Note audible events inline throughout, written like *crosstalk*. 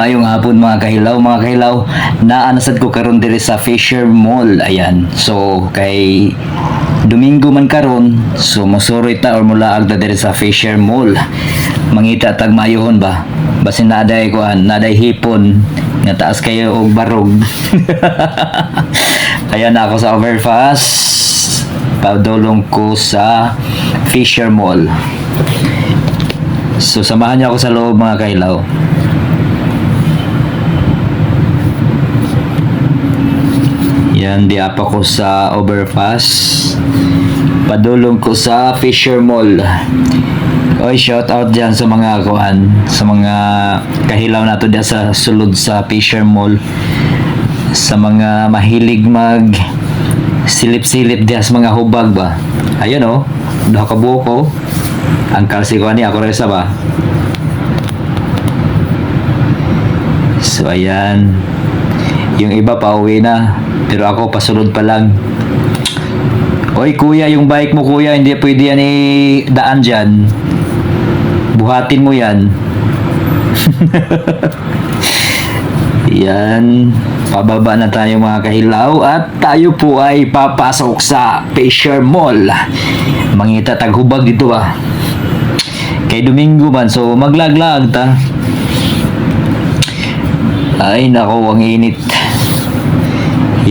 maayong hapon mga kahilaw, mga kahilaw. Naanasad ko karon diri sa Fisher Mall. Ayan. So kay Domingo man karon, so mosuroy ta or mulaag ta diri sa Fisher Mall. Mangita tag mayohon ba? Basin naday ko naday hipon nga taas kayo og barog. *laughs* Ayan na ako sa overpass. Padulong ko sa Fisher Mall. So samahan niyo ako sa loob mga kailaw. Yan, di apa ko sa overpass. Padulong ko sa Fisher Mall. Oy, shout out dyan sa mga kuan, sa mga kahilaw nato diyan sa sulod sa Fisher Mall. Sa mga mahilig mag silip-silip diyan sa mga hubag ba. Ayun oh, duha ka buko. Ang kalsi ko ani ako resa ba. So ayan. Yung iba pa uwi na. Pero ako pasunod pa lang. Oy kuya, yung bike mo kuya, hindi pwede yan daan dyan. Buhatin mo yan. *laughs* yan. Pababa na tayo mga kahilaw at tayo po ay papasok sa Fisher Mall. Mangita taghubag dito ah. Kay Domingo man, so maglaglag ta. Ay nako, ang init.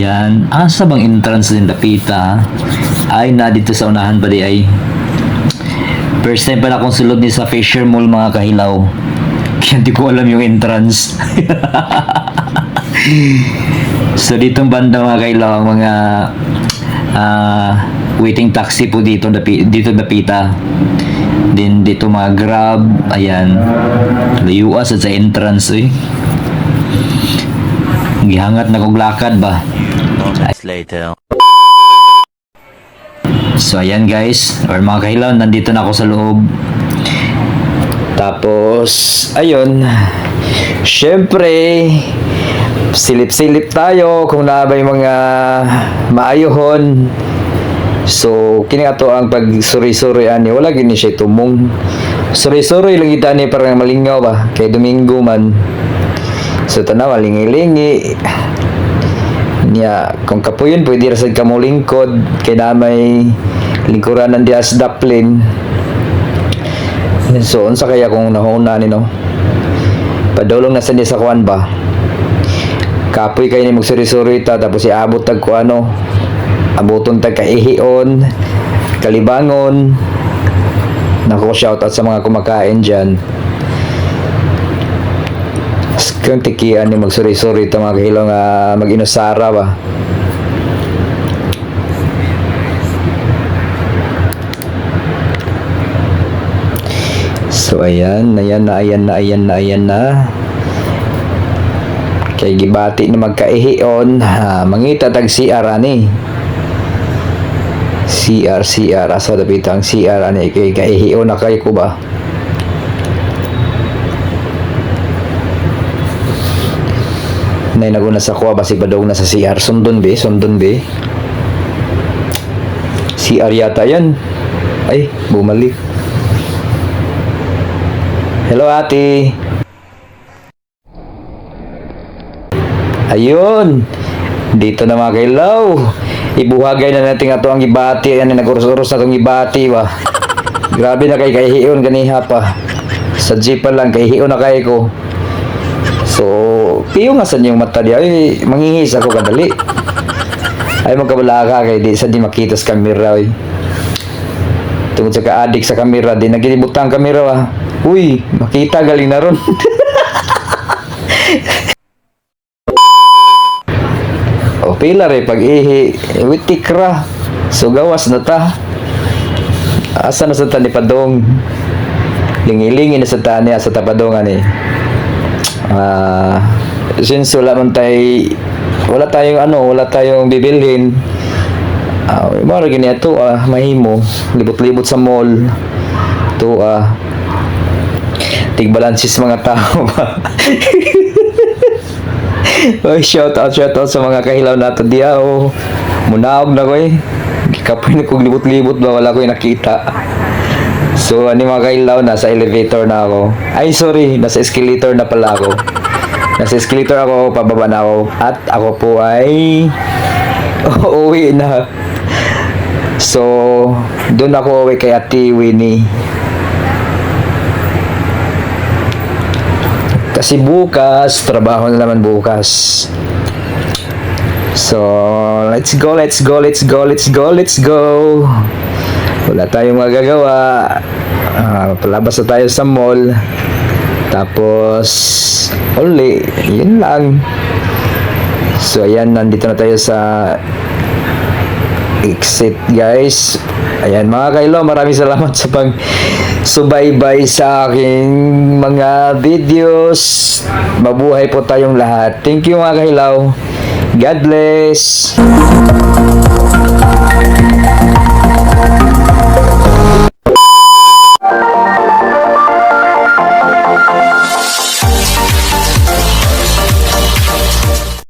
Yan. Asa bang entrance din Lapita? Ay, na dito sa unahan pa di ay. First time pala akong sulod ni sa Fisher Mall mga kahilaw. *laughs* Kaya hindi ko alam yung entrance. *laughs* so ditong banda mga kahilaw mga ah, waiting taxi po dito dito napita. Din dito mga grab, ayan. Layuas at sa entrance eh. Gihangat na kong lakad ba? Moments later. So ayan guys, or mga kahilaw, nandito na ako sa loob. Tapos, ayun. Syempre, silip-silip tayo kung na ba yung mga maayohon. So, kini ato ang pag suri-suri ani, wala gini siya tumong. Suri-suri lang kita ni parang malingaw ba, kay Domingo man. So, tanaw, lingi-lingi niya kung kapuyon pwede ra sad kamo lingkod kay na may lingkuran ng dias daplin. So unsa kaya kung nahuna ni no? Padulong na sa niya sa kuan ba? Kapoy kay ni magsuri-suri ta tapos iabot tag ko ano? Abuton tag kaihion kalibangon. Nako shout out sa mga kumakain diyan kung tikian ni magsuri-suri ito mga kahilaw nga mag-inusara ba so ayan ayan na ayan na ayan na ayan na. Kay gibati na magkaihion ha, mangita tag CR ani. CR CR asa dapat ang CR ani. Kay kaihion na kay ko ba na naguna sa kuha basi badog na sa CR sundon be sundon be. CR yata yan. Ay bumalik. Hello ate. Ayun. Dito na mga kailaw. Ibuhagay na natin ato ang ibati. Yan nagurus-urus na itong ibati ba *laughs* grabe na kay kahihiyon ganiha pa. Sa jeep pa lang kahihiyon na kay ko. So, piyo nga sa yung mata di ay mangihis ako kadali. Ay magkabala ka kay di sa di makita sa kamera ay. Tungod sa ka-addict sa kamera, di nagilibutang kamera ah. Uy, makita galing na ron. *laughs* o pila re pag ihi, witik ra. So gawas na ta. Asa na sa tani padong. Lingilingi na sa tani sa tapadongan eh. Ah, since wala man tay wala tayong ano, wala tayong bibilhin. Ah, uh, mara gini ato ah, mahimo libot-libot sa mall. To ah tigbalansis mga tao *laughs* ba. Oy, shout out, shout out sa mga kahilaw nato diya oh. Munaog na ko eh. Kapoy na kong libot-libot ba wala ko nakita. So, ano mga kailaw, nasa elevator na ako. Ay, sorry, nasa escalator na pala ako. Nasa escalator ako, pababa na ako. At ako po ay *laughs* uuwi na. So, doon ako uwi kay Ate Winnie. Kasi bukas, trabaho na naman bukas. So, let's go, let's go, let's go, let's go, let's go. Wala tayong magagawa. Ah, palabas na tayo sa mall. Tapos, only, yun lang. So, ayan, nandito na tayo sa exit, guys. Ayan, mga kailo, maraming salamat *laughs* sa pag subaybay sa aking mga videos. Mabuhay po tayong lahat. Thank you, mga kailaw. God bless.